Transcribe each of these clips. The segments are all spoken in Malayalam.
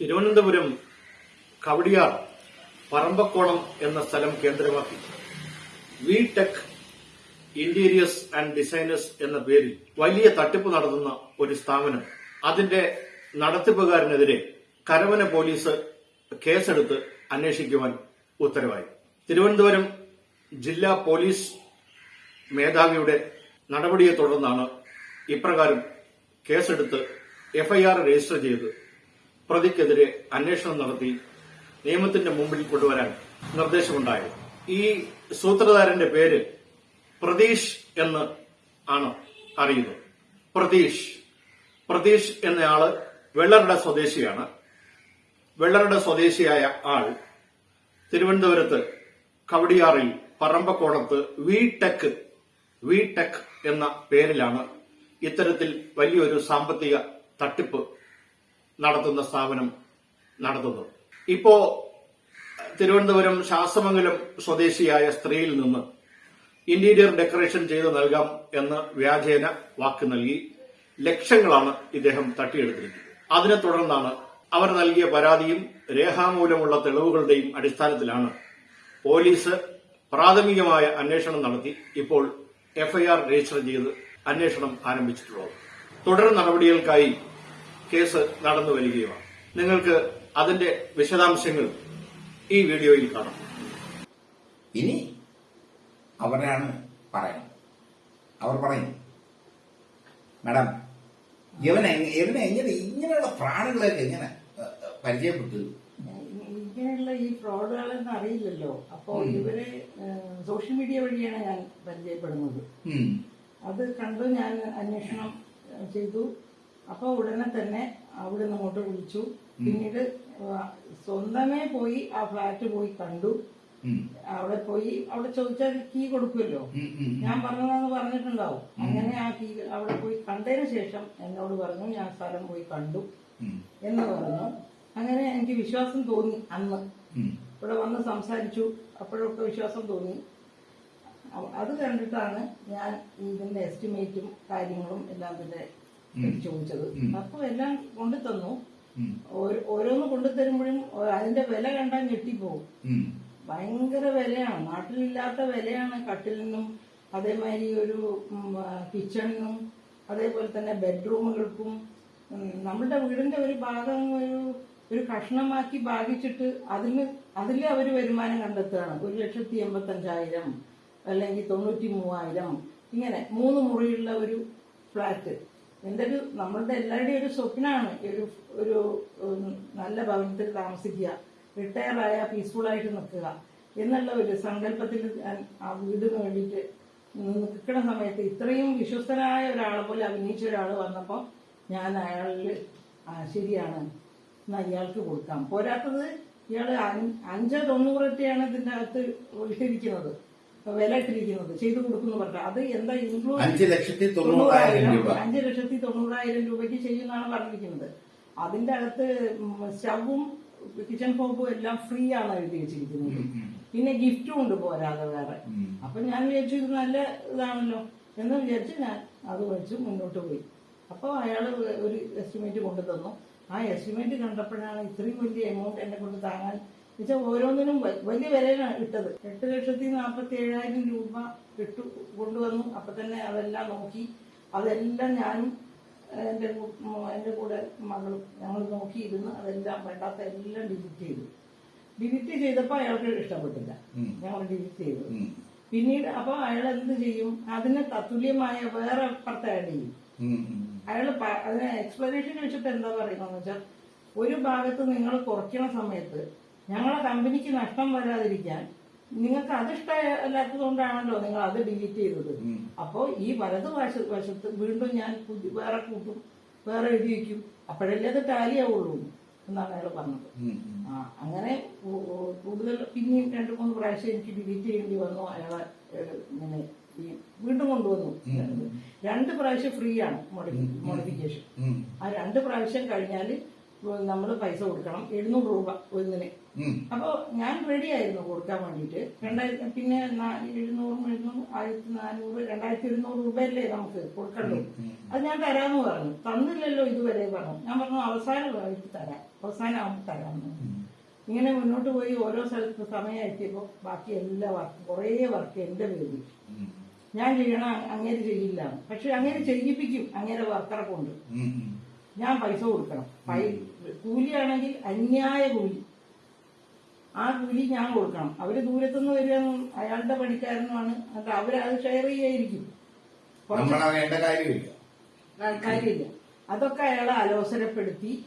തിരുവനന്തപുരം കവടിയാർ പറമ്പക്കോണം എന്ന സ്ഥലം കേന്ദ്രമാക്കി. V tech interiors and designers എന്ന പേരിൽ വലിയ തട്ടിപ്പ് നടത്തുന്ന ഒരു സ്ഥാപനം. അതിന്റെ നടത്തിപ്പുകാരനെതിരെ കരവന പോലീസ് കേസെടുത്ത് അന്വേഷിക്കുവാൻ ഉത്തരവായി. തിരുവനന്തപുരം ജില്ലാ പോലീസ് മേധാവിയുടെ നടപടിയെ തുടർന്നാണ് ഇപ്രകാരം കേസെടുത്ത് എഫ്ഐആർ രജിസ്റ്റർ ചെയ്ത് പ്രതിക്കെതിരെ അന്വേഷണം നടത്തി നിയമത്തിന്റെ മുമ്പിൽ കൊണ്ടുവരാൻ നിർദ്ദേശമുണ്ടായത്. ഈ സൂത്രധാരന്റെ പേര് പ്രതീഷ് എന്ന് ആണ് അറിയുന്നത്. പ്രതീഷ്. പ്രതീഷ് എന്നയാൾ വെള്ളറുടെ സ്വദേശിയാണ്. വെള്ളറുടെ സ്വദേശിയായ ആൾ തിരുവനന്തപുരത്ത് കവടിയാറിൽ പറമ്പക്കോണത്ത് വി ടെക് വി ടെക് എന്ന പേരിലാണ് ഇത്തരത്തിൽ വലിയൊരു സാമ്പത്തിക തട്ടിപ്പ് നടത്തുന്ന സ്ഥാപനം നടത്തുന്നത് ഇപ്പോ തിരുവനന്തപുരം ശാസ്തമംഗലം സ്വദേശിയായ സ്ത്രീയിൽ നിന്ന് ഇന്റീരിയർ ഡെക്കറേഷൻ ചെയ്ത് നൽകാം എന്ന് വ്യാജേന വാക്ക് നൽകി ലക്ഷങ്ങളാണ് ഇദ്ദേഹം തട്ടിയെടുത്തിരിക്കുന്നത്. അതിനെ തുടർന്നാണ് അവർ നൽകിയ പരാതിയും രേഖാമൂലമുള്ള തെളിവുകളുടെയും അടിസ്ഥാനത്തിലാണ് പോലീസ് പ്രാഥമികമായ അന്വേഷണം നടത്തി ഇപ്പോൾ എഫ്ഐആർ രജിസ്റ്റർ ചെയ്ത് അന്വേഷണം ആരംഭിച്ചിട്ടുള്ളത്. തുടർ നടപടികൾക്കായി കേസ് നടന്നു വരികയുമാണ്. നിങ്ങൾക്ക് അതിന്റെ വിശദാംശങ്ങൾ ഈ വീഡിയോയിൽ കാണാം. ഇനി അവരാണ് പറയുന്നത്. അവർ പറയും മാഡം ഇവനെ ഇവനെ എങ്ങനെ ഇങ്ങനെയുള്ള ഫ്രാഡുകളൊക്കെ എങ്ങനെ പരിചയപ്പെട്ടു? ഇങ്ങനെയുള്ള ഈ ഫ്രോഡുകളെന്ന് അറിയില്ലല്ലോ. അപ്പോൾ ഇവരെ സോഷ്യൽ മീഡിയ വഴിയാണ് ഞാൻ പരിചയപ്പെടുന്നത്. അത് കണ്ട് ഞാൻ അന്വേഷണം ചെയ്തു. അപ്പോൾ ഉടനെ തന്നെ അവിടെ അങ്ങോട്ട് വിളിച്ചു. പിന്നീട് സ്വന്തമേ പോയി ആ ഫ്ലാറ്റ് പോയി കണ്ടു. അവിടെ പോയി അവിടെ ചോദിച്ചാൽ കീ കൊടുക്കുമല്ലോ. ഞാൻ പറഞ്ഞതാന്ന് പറഞ്ഞിട്ടുണ്ടാവും. അങ്ങനെ ആ കീ അവിടെ പോയി കണ്ടതിന് ശേഷം എന്നോട് പറഞ്ഞു ഞാൻ സ്ഥലം പോയി കണ്ടു. എന്ന് പറഞ്ഞു. അങ്ങനെ എനിക്ക് വിശ്വാസം തോന്നി അന്ന്. ഇവിടെ വന്ന് സംസാരിച്ചു. അപ്പോഴൊക്കെ വിശ്വാസം തോന്നി. അത് കണ്ടിട്ടാണ് ഞാൻ ഇതിന്റെ എസ്റ്റിമേറ്റും കാര്യങ്ങളും എല്ലാം തന്നെ ചോദിച്ചത്. അപ്പൊ എല്ലാം കൊണ്ടു തന്നു ഓരോ- ഓരോന്ന് കൊണ്ടു തരുമ്പോഴും അതിന്റെ വില കണ്ടാൽ ഞെട്ടിപ്പോവും. ഭയങ്കര വിലയാണ്. നാട്ടിലില്ലാത്ത വിലയാണ് കട്ടിലിനും അതേമാതിരി ഒരു കിച്ചണിനും അതേപോലെ തന്നെ ബെഡ്റൂമുകൾക്കും നമ്മളുടെ നമ്മുടെ വീടിന്റെ ഒരു ഭാഗം ഒരു ഒരു കഷ്ണമാക്കി ഭാഗിച്ചിട്ട് അതിന് അതിൽ അവർ വരുമാനം കണ്ടെത്തുകയാണ്. ഒരു ലക്ഷത്തി എൺപത്തഞ്ചായിരം അല്ലെങ്കിൽ തൊണ്ണൂറ്റി മൂവായിരം ഇങ്ങനെ മൂന്ന് മുറിയുള്ള ഒരു ഫ്ലാറ്റ്. എന്റെ ഒരു നമ്മളുടെ എല്ലാവരുടെയും ഒരു സ്വപ്നമാണ് ഒരു ഒരു നല്ല ഭവനത്തിൽ താമസിക്കുക റിട്ടയർ ആയ പീസ്ഫുൾ ആയിട്ട് നിൽക്കുക എന്നുള്ള ഒരു സങ്കല്പത്തിൽ ആ വീടിന് വേണ്ടിയിട്ട് നിൽക്കുന്ന സമയത്ത് ഇത്രയും വിശ്വസ്തനായ ഒരാളെ പോലെ അഭിനയിച്ച ഒരാൾ വന്നപ്പോൾ ഞാൻ അയാളിൽ ശരിയാണ്. എന്നാൽ ഇയാൾക്ക് കൊടുക്കാം. പോരാത്തത് ഇയാൾ അഞ്ചോ തൊണ്ണൂറൊക്കെയാണ് ഇതിന്റെ അകത്ത് ഇട്ടിരിക്കുന്നത് വില ഇട്ടിരിക്കുന്നത് ചെയ്തു കൊടുക്കുന്നു പറഞ്ഞാൽ അത് എന്താ ഇൻക്ലൂഡ് അഞ്ച് ലക്ഷത്തി തൊണ്ണൂറായിരം രൂപ. അഞ്ച് ലക്ഷത്തി തൊണ്ണൂറായിരം രൂപയ്ക്ക് ചെയ്യുന്നതാണ് പറഞ്ഞിരിക്കുന്നത്. അതിന്റെ അകത്ത് സ്റ്റവും കിച്ചൺ ഹോബും എല്ലാം ഫ്രീ ആണ് എഴുതി വെച്ചിരിക്കുന്നത്. പിന്നെ ഗിഫ്റ്റും ഉണ്ട് പോരാതെ വേറെ. അപ്പൊ ഞാൻ വിചാരിച്ചു ഇത് നല്ല ഇതാണല്ലോ എന്ന് വിചാരിച്ച് ഞാൻ അത് വെച്ച് മുന്നോട്ട് പോയി. അപ്പോൾ അയാൾ ഒരു എസ്റ്റിമേറ്റ് കൊണ്ടു തന്നു ആ എസ്റ്റിമേറ്റ് കണ്ടപ്പോഴാണ് ഇത്രയും വലിയ എമൗണ്ട് എന്നെ കൊണ്ട് താങ്ങാൻ വെച്ചാൽ ഓരോന്നിനും വലിയ വിലയാണ് ഇട്ടത്. എട്ട് ലക്ഷത്തി നാൽപ്പത്തി ഏഴായിരം രൂപ ഇട്ടു കൊണ്ടുവന്നു. അപ്പൊ തന്നെ അതെല്ലാം നോക്കി. അതെല്ലാം ഞാനും എന്റെ എന്റെ എന്റെ കൂടെ മകളും ഞങ്ങൾ നോക്കിയിരുന്ന് അതെല്ലാം വേണ്ടാത്ത എല്ലാം ഡിലീറ്റ് ചെയ്തു. ഡിലീറ്റ് ചെയ്തപ്പോൾ അയാൾക്ക് ഇഷ്ടപ്പെട്ടില്ല. ഞങ്ങൾ ഡിലീറ്റ് ചെയ്തു. പിന്നീട് അപ്പൊ അയാൾ എന്ത് ചെയ്യും? അതിന് തത്തുല്യമായ വേറെ അപ്പുറത്തെ ആഡ് ചെയ്യും. അയാൾ അതിന് എക്സ്പ്ലനേഷൻ വെച്ചിട്ട് എന്താ പറയുന്നത് വെച്ചാൽ ഒരു ഭാഗത്ത് നിങ്ങൾ കുറയ്ക്കണ സമയത്ത് ഞങ്ങളെ കമ്പനിക്ക് നഷ്ടം വരാതിരിക്കാൻ നിങ്ങൾക്ക് അത് ഇഷ്ടമല്ലാത്തതുകൊണ്ടാണല്ലോ നിങ്ങൾ അത് ഡിലീറ്റ് ചെയ്തത്. അപ്പോ അപ്പോൾ ഈ വലത് വശ വശത്ത് വീണ്ടും ഞാൻ വേറെ കൂട്ടും വേറെ എഴുതി വയ്ക്കും. അപ്പോഴല്ലേ അത് ടാലി ആവുള്ളൂ എന്നാണ് അയാൾ പറഞ്ഞത്. ആ അങ്ങനെ കൂടുതൽ പിന്നെയും രണ്ട് മൂന്ന് പ്രാവശ്യം എനിക്ക് ഡിലീറ്റ് ചെയ്യേണ്ടി വന്നു. അയാളെ ഇങ്ങനെ ഈ വീണ്ടും കൊണ്ടുവന്നു. രണ്ട് പ്രാവശ്യം ഫ്രീ ആണ് മോഡിഫിക്കേഷൻ. ആ രണ്ട് പ്രാവശ്യം കഴിഞ്ഞാൽ നമ്മൾ പൈസ കൊടുക്കണം. എഴുന്നൂറ് രൂപ ഒന്നിന്. അപ്പോൾ ഞാൻ റെഡി ആയിരുന്നു കൊടുക്കാൻ വേണ്ടിയിട്ട്. രണ്ടായിരത്തി പിന്നെ എഴുന്നൂറും എഴുന്നൂറും ആയിരത്തി നാനൂറ് രണ്ടായിരത്തി എഴുന്നൂറ് രൂപയല്ലേ നമുക്ക് കൊടുക്കണ്ടു? അത് ഞാൻ തരാമെന്ന് പറഞ്ഞു. തന്നില്ലല്ലോ ഇതുവരെ പറഞ്ഞു ഞാൻ പറഞ്ഞു അവസാനമായിട്ട് തരാം. അവസാനം അവസാനമാകുമ്പോൾ തരാമെന്ന് ഇങ്ങനെ മുന്നോട്ട് പോയി ഓരോ സ്ഥലത്ത് സമയം എത്തിയപ്പോൾ ബാക്കി എല്ലാ വർക്ക് കുറേ വർക്ക് എന്റെ പേരിൽ. ഞാൻ ചെയ്യണം അങ്ങനെ ചെയ്യില്ല. പക്ഷെ അങ്ങനെ ചെയ്യിപ്പിക്കും അങ്ങനെ വർക്കറെ കൊണ്ട്. ഞാൻ പൈസ കൊടുക്കണം. കൂലിയാണെങ്കിൽ അന്യായ കൂലി. ആ കൂലി ഞാൻ കൊടുക്കണം. അവർ ദൂരത്തുനിന്ന് വരികയും അയാളുടെ പണിക്കാരനുമാണ്. അവരത് ഷെയർ ചെയ്യായിരിക്കും. കാര്യമില്ല. അതൊക്കെ അയാളെ അലോസരപ്പെടുത്തി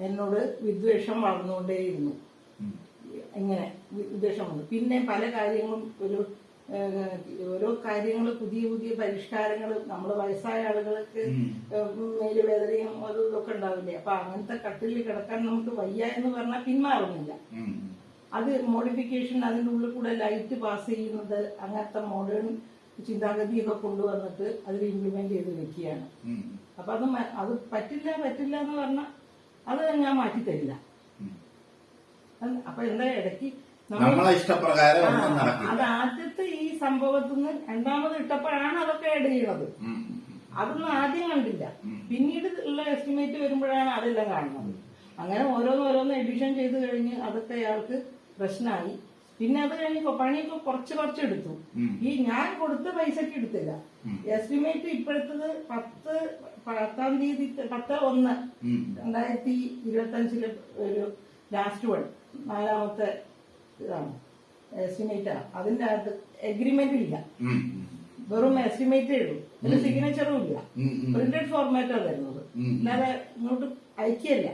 എന്നോട് വിദ്വേഷം വളർന്നുകൊണ്ടേയിരുന്നു. ഇങ്ങനെ വിദ്വേഷം വന്നു. പിന്നെ പല കാര്യങ്ങളും ഒരു ഓരോ കാര്യങ്ങൾ പുതിയ പുതിയ പരിഷ്കാരങ്ങൾ നമ്മൾ വയസ്സായ ആളുകൾക്ക്. മേലുവേദനയും അതും ഇതൊക്കെ ഉണ്ടാവില്ലേ? അപ്പൊ അങ്ങനത്തെ കട്ടിലിൽ കിടക്കാൻ നമുക്ക് വയ്യ എന്ന് പറഞ്ഞാൽ പിന്മാറുന്നില്ല. അത് മോഡിഫിക്കേഷൻ അതിന്റെ ഉള്ളിൽ കൂടെ ലൈറ്റ് പാസ് ചെയ്യുന്നത് അങ്ങനത്തെ മോഡേൺ ചിന്താഗതിയൊക്കെ കൊണ്ടുവന്നിട്ട് അതിൽ ഇംപ്ലിമെന്റ് ചെയ്ത് വെക്കുകയാണ്. അപ്പൊ അത് അത് പറ്റില്ല പറ്റില്ല എന്ന് പറഞ്ഞാൽ അത് ഞാൻ മാറ്റി തരില്ല. അപ്പൊ എന്താ ഇടയ്ക്ക് നമ്മളെ ഇഷ്ടപ്രകാരം ഒന്നും ആ, നടക്കില്ല അത് ആദ്യത്തെ ഈ സംഭവത്തിൽ നിന്ന് രണ്ടാമത് ഇട്ടപ്പോഴാണ് അതൊക്കെ ആഡ് ചെയ്യണത്. അതൊന്നും ആദ്യം കണ്ടില്ല. പിന്നീട് ഉള്ള എസ്റ്റിമേറ്റ് വരുമ്പോഴാണ് അതെല്ലാം കാണുന്നത്. അങ്ങനെ ഓരോന്നോരോന്ന് എഡിഷൻ ചെയ്ത് കഴിഞ്ഞ് അതൊക്കെ അയാൾക്ക് പ്രശ്നമായി. പിന്നെ അത് കഴിഞ്ഞ് പണിയൊക്കെ കുറച്ച് കുറച്ച് എടുത്തു. ഈ ഞാൻ കൊടുത്ത പൈസക്ക് എടുത്തില്ല. എസ്റ്റിമേറ്റ് ഇപ്പോഴത്തത് പത്ത് പത്താം തീയതി പത്ത് ഒന്ന്. രണ്ടായിരത്തി ഇരുപത്തി അഞ്ചിൽ ഒരു ലാസ്റ്റ് വൺ നാലാമത്തെ ഇതാണ്. എസ്റ്റിമേറ്റാണ് അതിന്റെ അകത്ത് എഗ്രിമെന്റ് ഇല്ല. വെറും എസ്റ്റിമേറ്റേ ഉള്ളൂ. ഒരു സിഗ്നേച്ചറും ഇല്ല. പ്രിന്റഡ് ഫോർമാറ്റാണ് തരുന്നത് എന്നാലെ അല്ലാതെ ഇങ്ങോട്ട് അയക്കല്ല.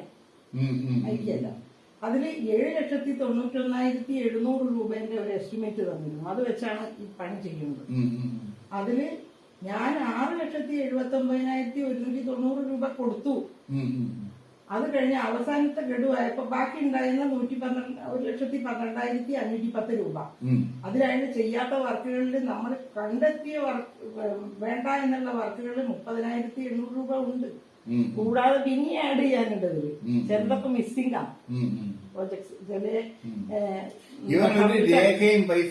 അയക്കല്ല അതിൽ ഏഴ് ലക്ഷത്തി തൊണ്ണൂറ്റി ഒന്നായിരത്തി എഴുന്നൂറ് രൂപേന്റെ ഒരു എസ്റ്റിമേറ്റ് തന്നിരുന്നു. അത് വെച്ചാണ് ഈ പണി ചെയ്യുന്നത്. അതിൽ ഞാൻ ആറ് ലക്ഷത്തി എഴുപത്തി ഒമ്പതിനായിരത്തി ഒരുന്നൂറ്റി തൊണ്ണൂറ് രൂപ കൊടുത്തു. അത് കഴിഞ്ഞ് അവസാനത്തെ ഗഡുവായപ്പോ ബാക്കി ഉണ്ടായിരുന്ന നൂറ്റി പന്ത്രണ്ട് ഒരു ലക്ഷത്തി പന്ത്രണ്ടായിരത്തി അഞ്ഞൂറ്റി പത്ത് രൂപ. അതിലതിന് ചെയ്യാത്ത വർക്കുകളിൽ നമ്മൾ കണ്ടെത്തിയ വർക്ക് വേണ്ട എന്നുള്ള വർക്കുകളിൽ മുപ്പതിനായിരത്തി എണ്ണൂറ് രൂപ ഉണ്ട് കൂടാതെ പിന്നെ ആഡ് ചെയ്യാനുണ്ട് ഇതിൽ. ചിലതൊക്കെ മിസ്സിംഗ് ആണ് പ്രോജക്ട്. പ്രോജക്ട്സ് ചില രേഖയും പൈസ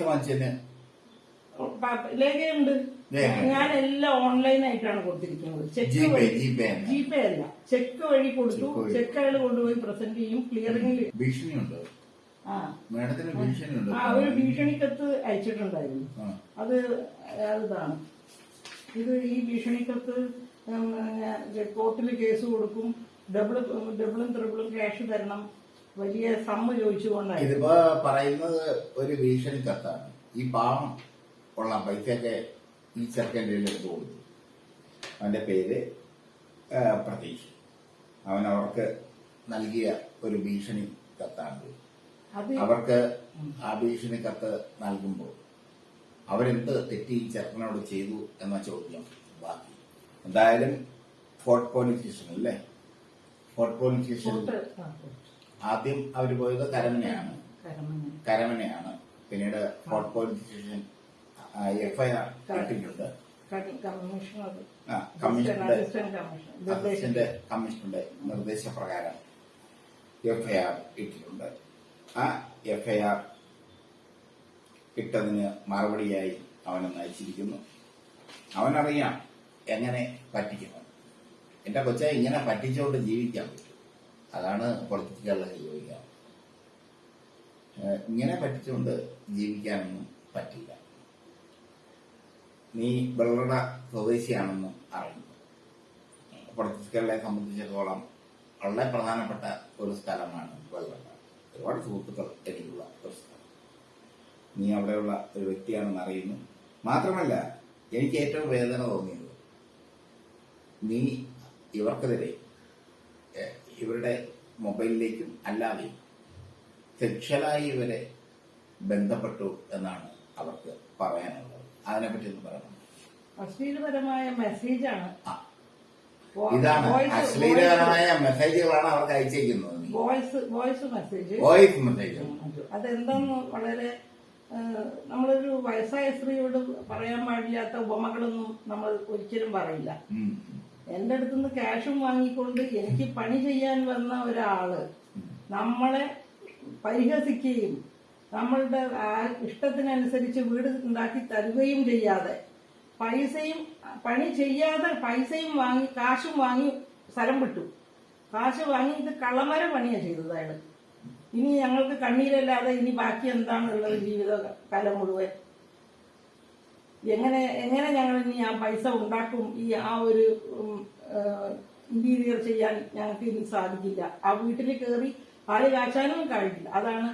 ലേഖയുണ്ട് ലേഖ. ഞാൻ എല്ലാം ഓൺലൈൻ ആയിട്ടാണ് കൊടുത്തിരിക്കുന്നത്. ചെക്ക് ജിപേ വഴി ജി പേ അല്ല. ചെക്ക് വഴി കൊടുത്തു. ചെക്ക് അയാൾ കൊണ്ടുപോയി പ്രസന്റ് ചെയ്യും ക്ലിയറിംഗിൽ ഭീഷണിയുണ്ടോ? ആ. മേഡത്തിന് ഭീഷണിയുണ്ട്? ആ ഒരു ഭീഷണിക്കത്ത് അയച്ചിട്ടുണ്ടായിരുന്നു. അത് അതാണ് ഇത് ഈ ഭീഷണിക്കത്ത് കോർട്ടിൽ കേസ് കൊടുക്കും. ഡബിൾ ഡബിളും ത്രിബിളും ക്യാഷ് തരണം. വലിയ സമ്മ ചോദിച്ചുകൊണ്ടാണ്. ഇതിപ്പോ പറയുന്നത് ഒരു ഭീഷണി കത്താണ് ഈ പാവം ഉള്ള പൈസയൊക്കെ ഈ ചെറുക്കന്റെ എടുത്തു കൊടുത്തു അവന്റെ പേര് പ്രതീക്ഷ പ്രതീഷ്. അവൻ അവർക്ക് നൽകിയ ഒരു ഭീഷണി കത്താണ് അവർക്ക് ആ ഭീഷണി കത്ത് നൽകുമ്പോൾ അവരെന്ത് തെറ്റി ഈ ചെറുക്കനോട് ചെയ്തു എന്ന ചോദ്യം ബാക്കി. എന്തായാലും ഫോർട്ട് പോലീസ് സ്റ്റേഷൻ അല്ലേ? Fort police station. ആദ്യം അവർ പോയത് കരമനയാണ്. കരമന. കരമനയാണ്. പിന്നീട് ഫോർട്ട് പോലീസ് സ്റ്റേഷൻ എഫ്ഐആർ ഇട്ടിട്ടുണ്ട് ക- കമ്മീഷണർ ആ, കമ്മീഷണറുടെ അസിസ്റ്റന്റ് കമ്മീഷണറുടെ നിർദ്ദേശപ്രകാരം എഫ്ഐആർ ഇട്ടിട്ടുണ്ട്. ആ എഫ്ഐആർ ഇട്ടതിന് മറുപടിയായി അവനെ നയിച്ചിരിക്കുന്നു. അവനറിയാം എങ്ങനെ പറ്റിക്കണം. എന്റെ കൊച്ചെ ഇങ്ങനെ പറ്റിച്ചുകൊണ്ട് ജീവിക്കാൻ പറ്റും അതാണ് പൊളിറ്റിക്കുകളുടെ ചോദിക്കാം ഇങ്ങനെ പറ്റിച്ചുകൊണ്ട് ജീവിക്കാനൊന്നും പറ്റില്ല. നീ വെള്ളട സ്വദേശിയാണെന്നും അറിയുന്നു. പൊളിറ്റിക്കുകളെ സംബന്ധിച്ചിടത്തോളം വളരെ പ്രധാനപ്പെട്ട ഒരു സ്ഥലമാണ് വെള്ളട ഒരുപാട് സുഹൃത്തുക്കൾ എനിക്കുള്ള ഒരു സ്ഥലം. നീ അവിടെയുള്ള ഒരു വ്യക്തിയാണെന്ന് അറിയുന്നു. മാത്രമല്ല എനിക്ക് ഏറ്റവും വേദന തോന്നിയത് നീ ഇവർക്കെതിരെ ഇവരുടെ മൊബൈലിലേക്കും അല്ലാതെയും സെക്ഷലായി ഇവരെ ബന്ധപ്പെട്ടു എന്നാണ് അവർക്ക് പറയാനുള്ളത്. അതിനെപ്പറ്റി ഒന്ന് പറയണം. അശ്ലീലപരമായ മെസ്സേജാണ്. ഇതാണ് അശ്ലീലപരമായ മെസ്സേജുകളാണ് അവർക്ക് അയച്ചേക്കുന്നത്. Voice voice message. Voice message. അതെന്താന്ന് വളരെ നമ്മളൊരു വയസ്സായ സ്ത്രീയോട് പറയാൻ പാടില്ലാത്ത ഉപമകളൊന്നും നമ്മൾ ഒരിക്കലും പറയില്ല. എന്റെ അടുത്തുനിന്ന് ക്യാഷും വാങ്ങിക്കൊണ്ട് എനിക്ക് പണി ചെയ്യാൻ വന്ന ഒരാൾ നമ്മളെ പരിഹസിക്കുകയും നമ്മളുടെ ഇഷ്ടത്തിനനുസരിച്ച് വീട് ഉണ്ടാക്കി തരുകയും ചെയ്യാതെ പൈസയും പണി ചെയ്യാതെ പൈസയും വാങ്ങി കാശും വാങ്ങി സ്ഥലം വിട്ടു. കാശ് വാങ്ങി ഇത് കള്ളമര പണിയാണ് ചെയ്തത് അയാൾ. ഇനി ഞങ്ങൾക്ക് കണ്ണീരല്ലാതെ ഇനി ബാക്കി എന്താണുള്ളത് ജീവിത കാലം മുഴുവൻ? എങ്ങനെ എങ്ങനെ ഞങ്ങൾ ഇനി ആ പൈസ ഉണ്ടാക്കും? ഈ ആ ഒരു ഇന്റീരിയർ ചെയ്യാൻ ഞങ്ങൾക്ക് ഇനി സാധിക്കില്ല. ആ വീട്ടിൽ കയറി പാൽ കാച്ചാനും കഴിയില്ല അതാണ്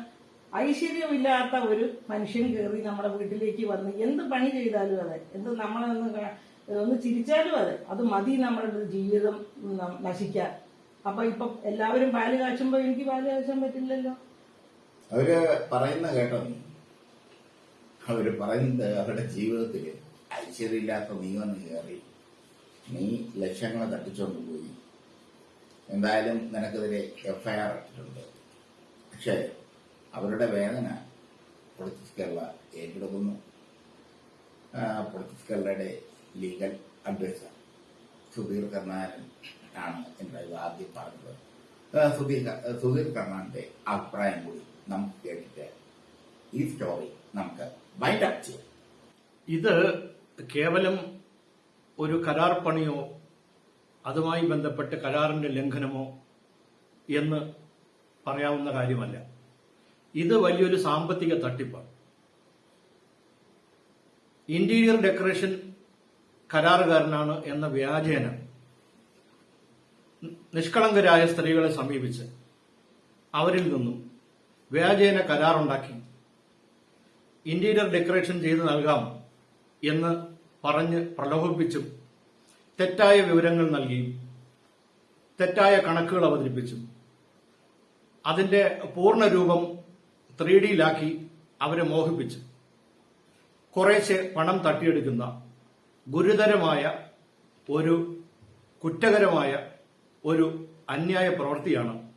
ഐശ്വര്യമില്ലാത്ത ഒരു മനുഷ്യൻ കയറി നമ്മുടെ വീട്ടിലേക്ക് വന്ന് എന്ത് പണി ചെയ്താലും അതെ എന്ത് നമ്മളെ ഒന്ന് ചിരിച്ചാലും അതെ അത് മതി നമ്മുടെ ജീവിതം നശിക്കാൻ. അപ്പൊ ഇപ്പൊ എല്ലാവരും പാൽ കാച്ചുമ്പോ എനിക്ക് പാൽ കാച്ചാൻ പറ്റില്ലല്ലോ. അവർ പറയുന്ന കേട്ടോ അവർ പറയുന്നത് അവരുടെ ജീവിതത്തിൽ ഐശ്വര്യമില്ലാത്ത നീ വന്ന് കയറി നീ ലക്ഷ്യങ്ങളെ തട്ടിച്ചോണ്ട് പോയി. എന്തായാലും നിനക്കെതിരെ എഫ്ഐആർ ഇട്ടിട്ടുണ്ട്. പക്ഷേ അവരുടെ വേദന പൊളിറ്റിക്സ് കേരള ഏറ്റെടുക്കുന്നു. പൊളിറ്റിക്സ് കേരളയുടെ ലീഗൽ അഡ്വൈസർ സുധീർ കർണാനൻ ആണ് എന്റെ ആദ്യം പറഞ്ഞത്. സുധീർ സുധീർ കർണാടന്റെ അഭിപ്രായം കൂടി നമുക്ക് കേട്ടിട്ട് ഈ സ്റ്റോറി നമുക്ക് വൈൻഡ് ചെയ്യാം. ഇത് കേവലം ഒരു കരാർ പണിയോ അതുമായി ബന്ധപ്പെട്ട് കരാറിന്റെ ലംഘനമോ എന്ന് പറയാവുന്ന കാര്യമല്ല. ഇത് വലിയൊരു സാമ്പത്തിക തട്ടിപ്പാണ്. ഇന്റീരിയർ ഡെക്കറേഷൻ കരാറുകാരനാണ് എന്ന വ്യാജേന നിഷ്കളങ്കരായ സ്ത്രീകളെ സമീപിച്ച് അവരിൽ നിന്നും വ്യാജേന കരാറുണ്ടാക്കി ഇന്റീരിയർ ഡെക്കറേഷൻ ചെയ്ത് നൽകാം എന്ന് പറഞ്ഞ് പ്രലോഭിപ്പിച്ചും തെറ്റായ വിവരങ്ങൾ നൽകിയും തെറ്റായ കണക്കുകൾ അവതരിപ്പിച്ചും അതിന്റെ പൂർണ രൂപം ത്രീ ഡിയിലാക്കി അവരെ മോഹിപ്പിച്ച്. കുറേശ്ശെ പണം തട്ടിയെടുക്കുന്ന ഗുരുതരമായ ഒരു കുറ്റകരമായ ഒരു അന്യായ പ്രവൃത്തിയാണ്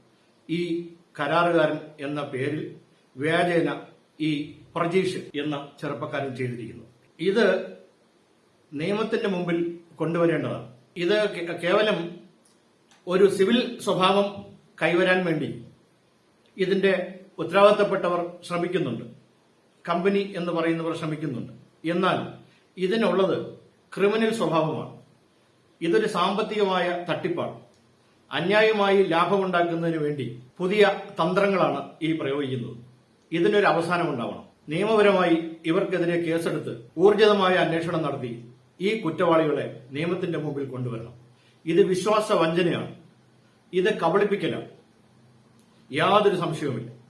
ഈ കരാറുകാരൻ എന്ന പേരിൽ വ്യാജേന ഈ പ്രജീഷ് എന്ന ചെറുപ്പക്കാരൻ ചെയ്തിരിക്കുന്നു ഇത് നിയമത്തിന്റെ മുമ്പിൽ കൊണ്ടുവരേണ്ടതാണ്. ഇത് കേവലം ഒരു സിവിൽ സ്വഭാവം കൈവരാൻ വേണ്ടി ഇതിന്റെ ഉത്തരവാദിത്തപ്പെട്ടവർ ശ്രമിക്കുന്നുണ്ട്. കമ്പനി എന്ന് പറയുന്നവർ ശ്രമിക്കുന്നുണ്ട്. എന്നാൽ ഇതിനുള്ളത് ക്രിമിനൽ സ്വഭാവമാണ്. ഇതൊരു സാമ്പത്തികമായ തട്ടിപ്പാണ്. അന്യായമായി ലാഭമുണ്ടാക്കുന്നതിന് വേണ്ടി പുതിയ തന്ത്രങ്ങളാണ് ഈ പ്രയോഗിക്കുന്നത്. ഇതിനൊരു അവസാനം ഉണ്ടാവണം. നിയമപരമായി ഇവർക്കെതിരെ കേസെടുത്ത് ഊർജിതമായ അന്വേഷണം നടത്തി ഈ കുറ്റവാളികളെ നിയമത്തിന്റെ മുമ്പിൽ കൊണ്ടുവരണം. ഇത് വിശ്വാസ വഞ്ചനയാണ് ഇത് കബളിപ്പിക്കലാണ്. യാതൊരു സംശയവുമില്ല.